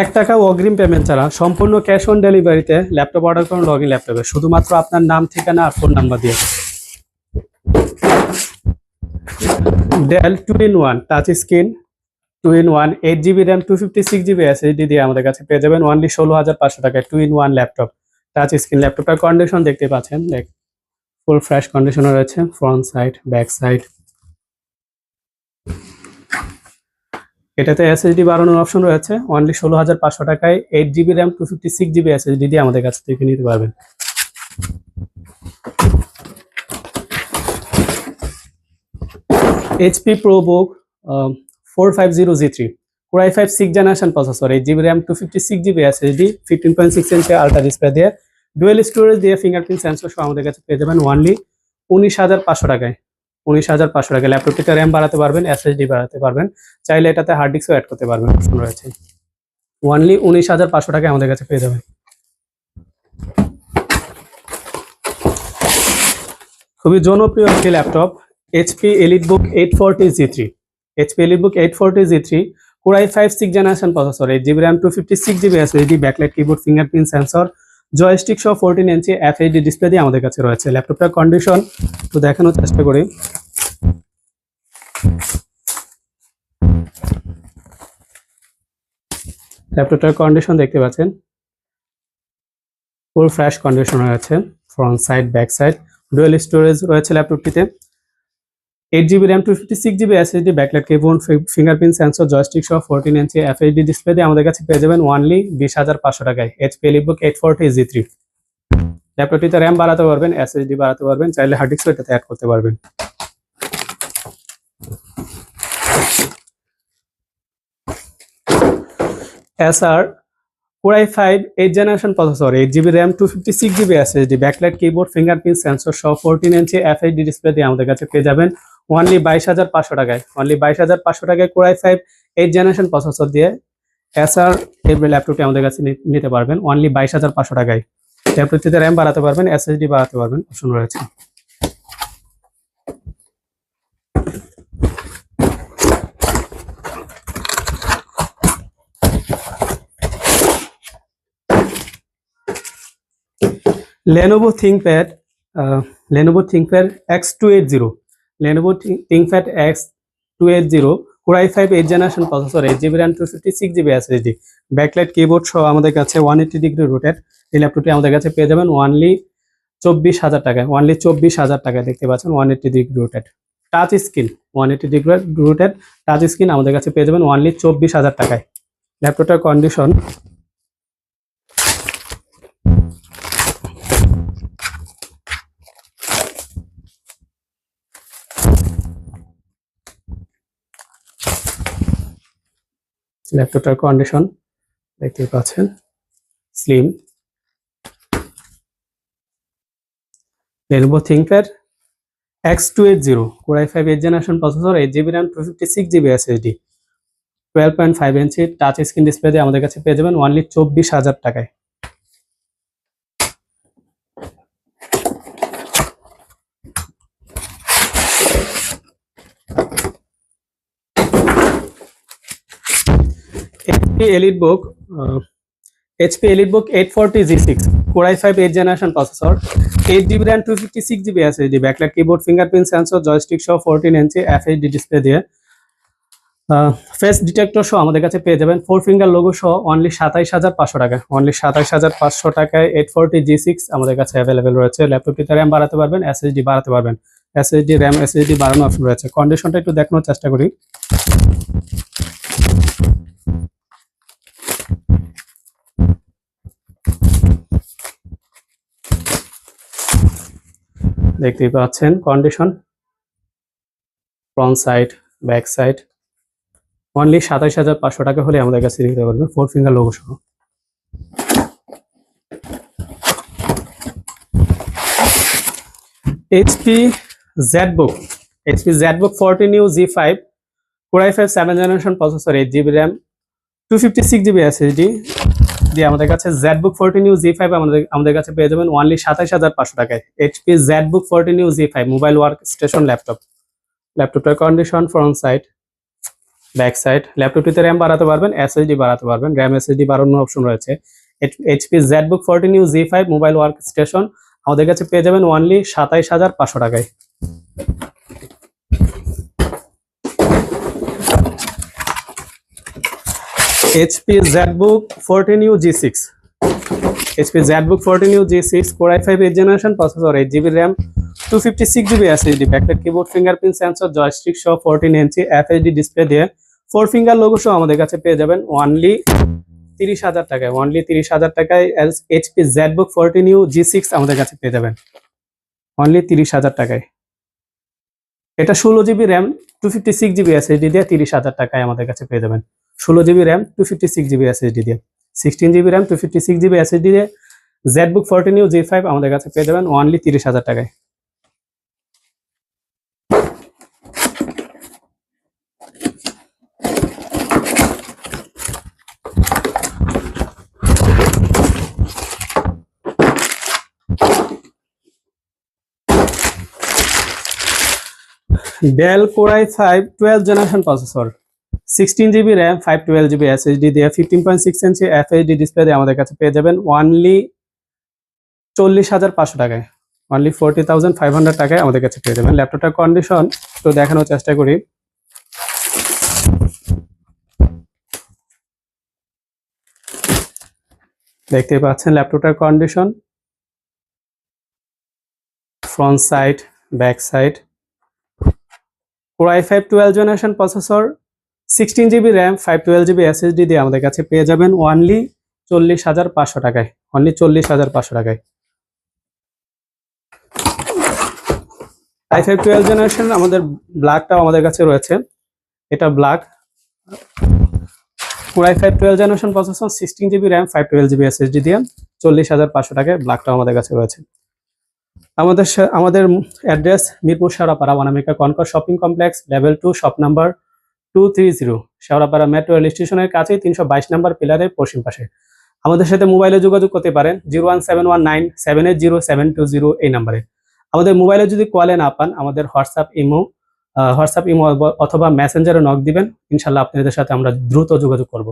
এক টাকা অগ্রিম পেমেন্ট ছাড়া সম্পূর্ণ ক্যাশ অন ডেলিভারিতে ল্যাপটপ অর্ডার করুন লগ ইন ল্যাপটপে শুধুমাত্র আপনার নাম, ঠিকানা আর ফোন নাম্বার দিয়ে। Dell two in one touch screen two in one eight GB RAM two fifty six GB SSD দিয়ে আমাদের কাছে পেয়ে যাবেন ওয়ানলি ষোলো হাজার পাঁচশো টাকায় two in one laptop touch screen ল্যাপটপটার condition দেখতে পাচ্ছেন, দেখ। ফুল ফ্রেশ কন্ডিশনে রয়েছে ফ্রন্ট সাইড ব্যাক সাইড এটাতে এসএসডি বাড়ানোর অপশন রয়েছে। অনলি ষোলো হাজার পাঁচশো টাকায় eight GB RAM two fifty six GB SSD দিয়ে আমাদের কাছ থেকে নিতে পারবেন। HP ProBook four five zero G three Core i five six generation processor eight GB RAM two fifty six GB SSD fifteen point six inch ultra display দিয়ে। Dual storage দিয়ে fingerprint sensor সহ আমাদের কাছে পেয়ে যাবেন only উনিশ হাজার পাঁচশো টাকায়। উনিশ হাজার পাঁচশো টাকা। ল্যাপটপটিতে র্যাম বাড়াতে পারবেন এসএসডি বাড়াতে পারবেন। চাইলে এটাতে হার্ড ডিস্কও অ্যাড করতে পারবেন অপশন রয়েছে। ওয়ানলি উনিশ হাজার পাঁচশো টাকা আমাদের কাছে পেয়ে যাবেন। খুবই জনপ্রিয় একটি laptop HP EliteBook eight forty G three HP EliteBook eight forty G three core i five six generation processor eight GB RAM two fifty six GB SSD backlight keyboard fingerprint sensor joystick সহ fourteen ইঞ্চি FHD display দিয়ে আমাদের কাছে রয়েছে। ল্যাপটপটার condition তো দেখানোর চেষ্টা করি। ল্যাপটপটার condition দেখতে পাচ্ছেন। ফুল ফ্রেশ কন্ডিশন রয়েছে front side back side dual storage রয়েছে ল্যাপটপটিতে eight GB RAM two fifty six GB SSD backlight keyboard fingerprint sensor joystick সহ ফোরটিন ইঞ্চি এফএইচডি ডিসপ্লে দিয়ে আমাদের কাছে পেয়ে যাবেন ওয়ানলি বিশ হাজার পাঁচশো টাকায়। HP EliteBook eight forty G three ল্যাপটপটিতে RAM বাড়াতে পারবেন এসএসডি বাড়াতে পারবেন, চাইলে হার্ড ডিস্ক এটাতে অ্যাড করতে পারবেন। SR Core i five eight generation processor eight GB RAM two fifty six GB SSD backlight keyboard fingerprint sensor সহ ফোরটিন ইঞ্চি FHD display দিয়ে আমাদের কাছে পেয়ে যাবেন ওনলি বাইশ হাজার পাঁচশো টাকায়। অনলি বাইশ হাজার পাঁচশো টাকায় core i five eight generation processor দিয়ে এসআর এই ল্যাপটপটি আমাদের কাছে নিতে পারবেন অনলি বাইশ হাজার পাঁচশো টাকায়। ল্যাপটপটিতে র্যাম বাড়াতে পারবেন এসএসডি বাড়াতে পারবেন অপশন রয়েছে। Lenovo ThinkPad, uh, Lenovo ThinkPad X280, Lenovo Thi- ThinkPad X280 Core i5 8 generation processor 8GB RAM 256GB SSD backlight keyboard সহ আমাদের কাছে 180 ডিগ্রি রোটেট এই ল্যাপটপটি আমাদের কাছে পেয়ে যাবেন ওয়ানলি চব্বিশ হাজার টাকায় ওয়ানলি চব্বিশ হাজার টাকায় দেখতে পাচ্ছেন one eighty degree rotate touch screen one eighty degree rotate touch screen আমাদের কাছে পেয়ে যাবেন ওয়ানলি চব্বিশ হাজার টাকায়। ল্যাপটপটার কন্ডিশন ল্যাপটপটার কন্ডিশন দেখতে পাচ্ছেন slim Lenovo ThinkPad X two eight X280 Core i5 8 generation processor 8GB RAM 256GB SSD 12.5 ইঞ্চি টাচ স্ক্রিন ডিসপ্লে দিয়ে আমাদের কাছে পেয়ে যাবেন অনলি চব্বিশ হাজার টাকায়। HP EliteBook uh, HP EliteBook 840 G6 Core i5 8 generation processor 8GB RAM 256GB SSD backlight keyboard fingerprint sensor joystick সহ 14 ইঞ্চি FHD ডিসপ্লে দিয়ে। ফেস ডিটেক্টর সহ আমাদের কাছে পেয়ে যাবেন। ফোর ফিঙ্গার লোগো সহ অনলি সাতাইশ হাজার পাঁচশো টাকা। অনলি সাতাইশ হাজার পাঁচশো টাকায় এইট ফোরটি জি সিক্স আমাদের কাছে অ্যাভেলেবেল রয়েছে। ল্যাপটপটিতে র্যাম বাড়াতে পারবেন এসএসডি বাড়াতে পারবেন। এসএসডি র্যাম এসএসডি বাড়ানোর অপশন রয়েছে। কন্ডিশনটা একটু দেখানোর চেষ্টা করি। দেখতেই পাচ্ছেন condition front side back side only সাতাইশ হাজার পাঁচশো টাকা হলে আমাদের কাছে নিতে পারবে ফোর ফিঙ্গার লোগো সহ। HP ZBook HP ZBook fourteen U G five core i five seven generation processor eight GB RAM two fifty six GB SSD দিয়ে আমাদের কাছে ZBook fourteen U G five আমাদের আমাদের কাছে পেয়ে যাবেন ওনলি সাতাইশ হাজার পাঁচশো টাকায়। HP ZBook fourteen U G five mobile workstation laptop ল্যাপটপটার condition front side back side ল্যাপটপটিতে RAM বাড়াতে পারবেন এসএসডি বাড়াতে পারবেন র্যাম এসএসডি বাড়ানোর অপশন রয়েছে। HP ZBook fourteen U G five mobile workstation আমাদের কাছে পেয়ে যাবেন ওনলি সাতাইশ হাজার পাঁচশো টাকায়। HP ZBook fourteen U G six HP ZBook fourteen U G six core I five eight generation processor eight GB RAM two fifty six GB SSD backlight keyboard fingerprint sensor joystick সহ fourteen ইঞ্চি FHD display দিয়ে four finger logo সহ আমাদের কাছে পেয়ে যাবেন only তিরিশ হাজার টাকায় ওয়ানলি তিরিশ হাজার টাকায় HP ZBook fourteen U G six আমাদের কাছে পেয়ে যাবেন। অনলি তিরিশ হাজার টাকায়। এটা ষোলো GB RAM two fifty six GB SSD দিয়ে তিরিশ হাজার টাকায় আমাদের কাছে পেয়ে যাবেন। ষোলো GB RAM two fifty six GB SSD দিয়ে। Sixteen GB RAM two fifty six GB SSD দিয়ে ZBook fourteen U G five আমাদের কাছে পেয়ে যাবেন অনলি তিরিশ হাজার টাকায়। Dell core i five twelve generation processor sixteen GB RAM five twelve GB SSD দিয়ে ফিফটিন পয়েন্ট সিক্স ইঞ্চি এফএইচডি ডিসপ্লে দিয়ে আমাদের কাছে পেয়ে যাবেন ওয়ানলি চল্লিশ হাজার পাঁচশো টাকায়। Only forty thousand five hundred টাকায় আমাদের কাছে পেয়ে যাবেন ল্যাপটপটার কন্ডিশন একটু দেখানোর চেষ্টা করি। দেখতে পাচ্ছেন ল্যাপটপটার condition front side back side Core i5 12 generation processor sixteen GB RAM five twelve GB SSD দিয়ে আমাদের কাছে পেয়ে যাবেন ওনলি চল্লিশ হাজার পাঁচশো টাকায়। অনলি চল্লিশ হাজার পাঁচশো টাকায়। আই ফাইভ টুয়েলভ জেনারেশন আমাদের ব্ল্যাকটাও আমাদের কাছে রয়েছে। এটা black Core i5 12 generation processor sixteen GB RAM five twelve GB SSD দিয়ে চল্লিশ হাজার পাঁচশো টাকায় ব্ল্যাকটাও আমাদের কাছে রয়েছে। আমাদের আমাদের address Mirpur Shewrapara Anamika Concord shopping complex level two shop number two three zero, Shewrapara metro rail স্টেশনের কাছে তিনশো বাইশ নাম্বার পিলারের পশ্চিম পাশে। আমাদের সাথে মোবাইলে যোগাযোগ করতে পারেন zero one seven one nine seven eight zero seven two zero এই নাম্বারে। আমাদের মোবাইলে যদি কলে না পান, আমাদের হোয়াটসঅ্যাপ ইমো হোয়াটসঅ্যাপ ইমো অথবা মেসেঞ্জারে নক দিবেন। ইনশাল্লাহ আপনাদের সাথে আমরা দ্রুত যোগাযোগ করব।